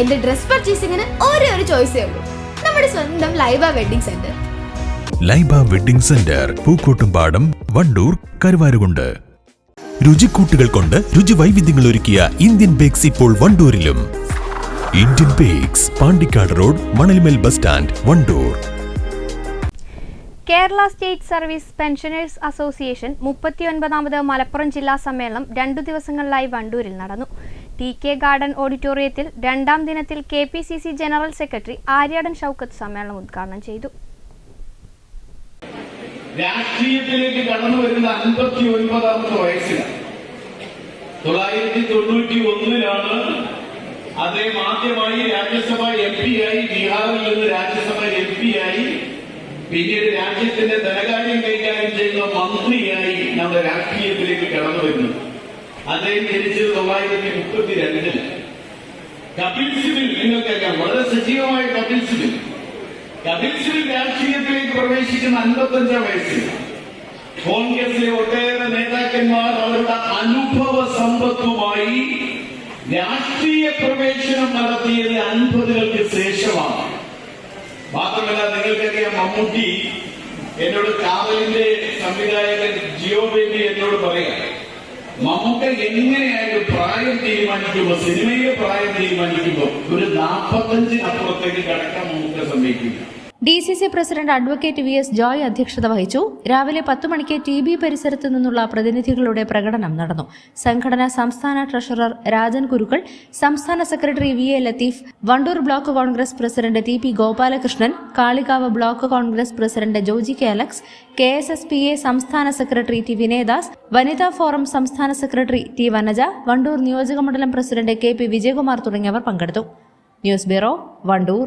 എന്റെ ഡ്രസ് പർച്ചേസിംഗിന് ഒരേ ഒരു ചോയ്സേ ഉള്ളൂ. നമ്മുടെ സ്വന്തം Laiba wedding centre. Laiba wedding centre Pookkottumpadam Wandoor Karuvarakundu. രുചിക്കൂട്ടുകൾ കൊണ്ട് രുചി വൈവിധ്യങ്ങൾ ഒരുക്കിയ ഇന്ത്യൻ ബേക്സ് ഇപ്പോൾ വണ്ടൂരിലും. Indian bakes Pandikkad road Manalmel bus stand Wandoor. Kerala state service pensioners association മുപ്പത്തിയൊൻപതാമത് Malappuram ജില്ലാ സമ്മേളനം രണ്ടു ദിവസങ്ങളിലായി വണ്ടൂരിൽ നടന്നു. ടി കെ ഗാർഡൻ ഓഡിറ്റോറിയത്തിൽ രണ്ടാം ദിനത്തിൽ K P C C general secretary Aryadan Shoukath സമ്മേളനം ഉദ്ഘാടനം ചെയ്തു. രാഷ്ട്രീയത്തിലേക്ക് കടന്നു വരുന്ന അൻപത്തി ഒൻപതാമത്തെ വയസ്സിൽ തൊള്ളായിരത്തി തൊണ്ണൂറ്റി ഒന്നിലാണ് അദ്ദേഹം ആദ്യമായി രാജ്യസഭ എം പി ആയി ബീഹാറിൽ നിന്ന് രാജ്യസഭ എം പി ആയി പിന്നീട് രാജ്യത്തിന്റെ ധനകാര്യം കൈകാര്യം ചെയ്യുന്ന മന്ത്രിയായി നമ്മുടെ രാഷ്ട്രീയത്തിലേക്ക് കടന്നു വരുന്നത് അദ്ദേഹം ജനിച്ചത് തൊള്ളായിരത്തി മുപ്പത്തിരണ്ടിൽ കപിൽ സിബിൽ നിങ്ങൾക്കറിയാം വളരെ സജീവമായ കപിൽ സിബിൽ. കപിൽ സിബിൽ രാഷ്ട്രീയത്തിലേക്ക് പ്രവേശിക്കുന്ന അൻപത്തഞ്ചാം വയസ്സിൽ. കോൺഗ്രസിലെ ഒട്ടേറെ നേതാക്കന്മാർ അവരുടെ അനുഭവ സമ്പത്തുമായി രാഷ്ട്രീയ പ്രവേശനം നടത്തിയത് അൻപതുകൾക്ക് ശേഷമാണ്. മാത്രമല്ല നിങ്ങൾക്കറിയാം മമ്മൂട്ടി എന്നോട് കാവലിന്റെ സംവിധായകൻ ജിയോ ബേബി എന്നോട് പറയാം. മമ്മൂക്ക എങ്ങനെയായാലും പ്രായം തീരുമാനിക്കുമ്പോൾ സിനിമയിലെ പ്രായം തീരുമാനിക്കുമ്പോൾ ഒരു നാൽപ്പത്തഞ്ചിനപ്പുറത്തേക്ക് കടക്കാൻ മമ്മൂക്ക സമ്മതിക്കില്ല D C C president advocate V S Joy അധ്യക്ഷത വഹിച്ചു. രാവിലെ പത്ത് മണിക്ക് ടി ബി പരിസരത്തു നിന്നുള്ള പ്രതിനിധികളുടെ പ്രകടനം നടന്നു. സംഘടന സംസ്ഥാന ട്രഷറർ രാജൻ കുരുക്കൾ സംസ്ഥാന secretary V A Latheef Wandoor block Congress president T P Gopalakrishnan Kalikavu block Congress president Joji K Alex K S S P A സംസ്ഥാന സെക്രട്ടറി ടി വിനയദാസ് വനിതാ ഫോറം സംസ്ഥാന സെക്രട്ടറി ടി വനജ വണ്ടൂർ നിയോജകമണ്ഡലം പ്രസിഡന്റ് കെ പി വിജയകുമാർ തുടങ്ങിയവർ പങ്കെടുത്തു. News bureau Wandoor.